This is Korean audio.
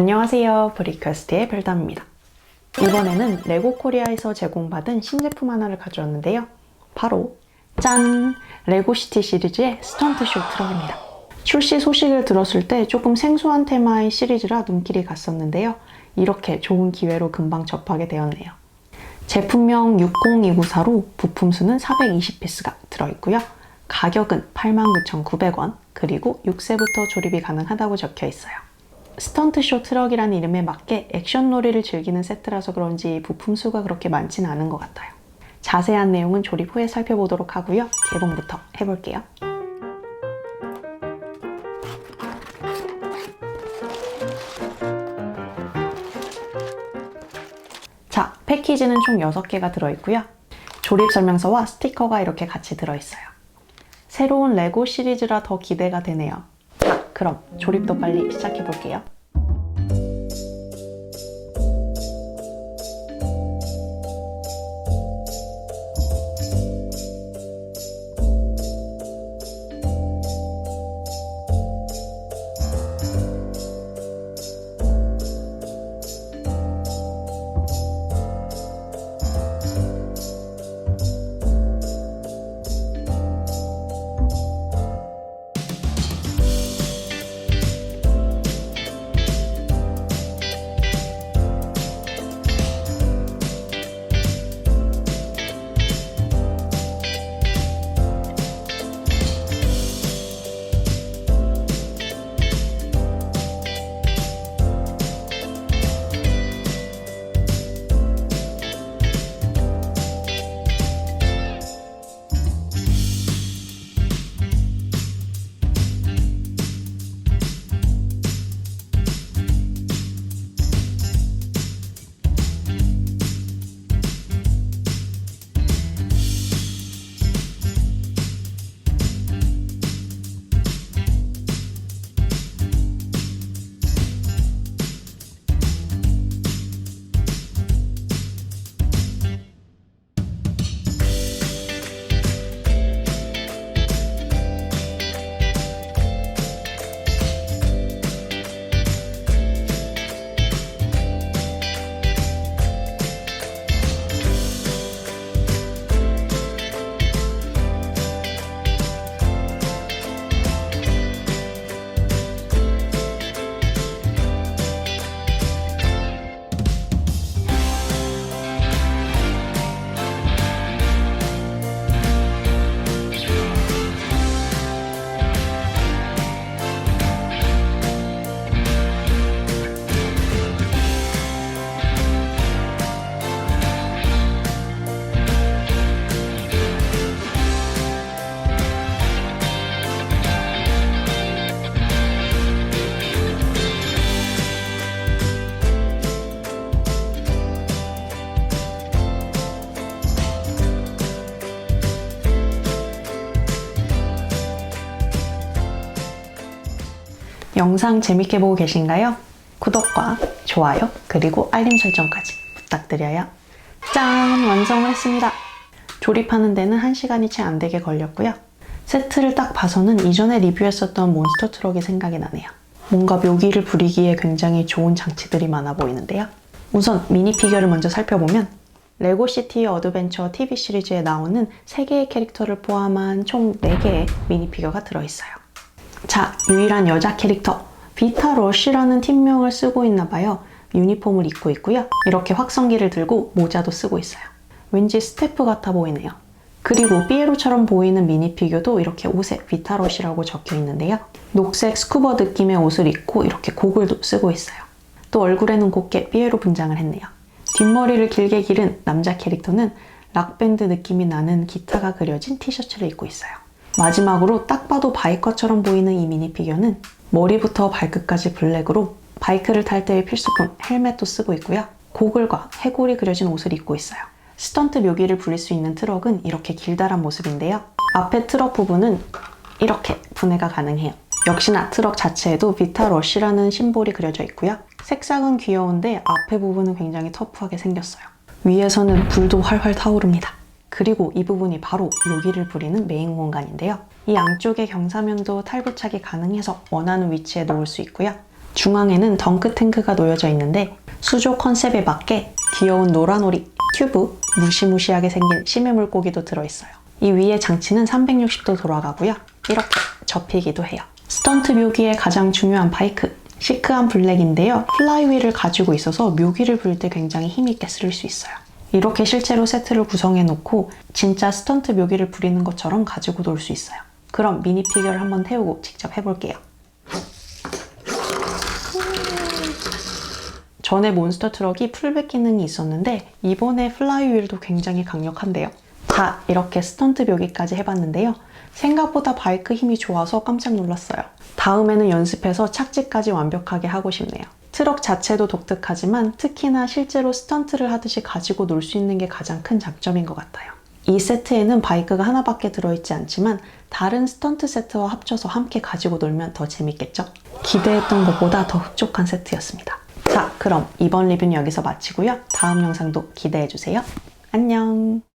안녕하세요. 브리퀘스트의 별담입니다. 이번에는 레고 코리아에서 제공받은 신제품 하나를 가져왔는데요. 바로 짠! 레고시티 시리즈의 스턴트쇼 트럭입니다. 출시 소식을 들었을 때 조금 생소한 테마의 시리즈라 눈길이 갔었는데요. 이렇게 좋은 기회로 금방 접하게 되었네요. 제품명 60294로 부품 수는 420피스가 들어있고요. 가격은 89,900원, 그리고 6세부터 조립이 가능하다고 적혀 있어요. 스턴트쇼 트럭이라는 이름에 맞게 액션 놀이를 즐기는 세트라서 그런지 부품 수가 그렇게 많지는 않은 것 같아요. 자세한 내용은 조립 후에 살펴보도록 하고요. 개봉부터 해볼게요. 자, 패키지는 총 6개가 들어있고요. 조립 설명서와 스티커가 이렇게 같이 들어있어요. 새로운 레고 시리즈라 더 기대가 되네요. 자, 그럼 조립도 빨리 시작해 볼게요. 영상 재밌게 보고 계신가요? 구독과 좋아요, 그리고 알림 설정까지 부탁드려요. 짠! 완성을 했습니다. 조립하는 데는 1시간이 채 안 되게 걸렸고요. 세트를 딱 봐서는 이전에 리뷰했었던 몬스터 트럭이 생각이 나네요. 뭔가 묘기를 부리기에 굉장히 좋은 장치들이 많아 보이는데요. 우선 미니 피규어를 먼저 살펴보면 레고 시티 어드벤처 TV 시리즈에 나오는 3개의 캐릭터를 포함한 총 4개의 미니 피규어가 들어있어요. 자, 유일한 여자 캐릭터 비타 러쉬라는 팀명을 쓰고 있나 봐요. 유니폼을 입고 있고요. 이렇게 확성기를 들고 모자도 쓰고 있어요. 왠지 스태프 같아 보이네요. 그리고 삐에로처럼 보이는 미니 피규어도 이렇게 옷에 비타 러쉬라고 적혀 있는데요. 녹색 스쿠버 느낌의 옷을 입고 이렇게 고글도 쓰고 있어요. 또 얼굴에는 곱게 삐에로 분장을 했네요. 뒷머리를 길게 기른 남자 캐릭터는 락밴드 느낌이 나는 기타가 그려진 티셔츠를 입고 있어요. 마지막으로 딱 봐도 바이커처럼 보이는 이 미니 피규어는 머리부터 발끝까지 블랙으로 바이크를 탈 때의 필수품 헬멧도 쓰고 있고요. 고글과 해골이 그려진 옷을 입고 있어요. 스턴트 묘기를 부릴 수 있는 트럭은 이렇게 길다란 모습인데요. 앞에 트럭 부분은 이렇게 분해가 가능해요. 역시나 트럭 자체에도 비타 러쉬라는 심볼이 그려져 있고요. 색상은 귀여운데 앞에 부분은 굉장히 터프하게 생겼어요. 위에서는 불도 활활 타오릅니다. 그리고 이 부분이 바로 묘기를 부리는 메인 공간인데요. 이 양쪽의 경사면도 탈부착이 가능해서 원하는 위치에 놓을 수 있고요. 중앙에는 덩크 탱크가 놓여져 있는데 수조 컨셉에 맞게 귀여운 노란오리, 튜브, 무시무시하게 생긴 심해 물고기도 들어있어요. 이 위에 장치는 360도 돌아가고요. 이렇게 접히기도 해요. 스턴트 묘기의 가장 중요한 바이크, 시크한 블랙인데요. 플라이휠을 가지고 있어서 묘기를 부릴 때 굉장히 힘있게 쓸 수 있어요. 이렇게 실제로 세트를 구성해 놓고 진짜 스턴트 묘기를 부리는 것처럼 가지고 놀 수 있어요. 그럼 미니 피규어를 한번 태우고 직접 해볼게요. 전에 몬스터 트럭이 풀백 기능이 있었는데 이번에 플라이휠도 굉장히 강력한데요. 자, 이렇게 스턴트 묘기까지 해봤는데요. 생각보다 바이크 힘이 좋아서 깜짝 놀랐어요. 다음에는 연습해서 착지까지 완벽하게 하고 싶네요. 트럭 자체도 독특하지만 특히나 실제로 스턴트를 하듯이 가지고 놀 수 있는 게 가장 큰 장점인 것 같아요. 이 세트에는 바이크가 하나밖에 들어있지 않지만 다른 스턴트 세트와 합쳐서 함께 가지고 놀면 더 재밌겠죠? 기대했던 것보다 더 흡족한 세트였습니다. 자, 그럼 이번 리뷰는 여기서 마치고요. 다음 영상도 기대해주세요. 안녕!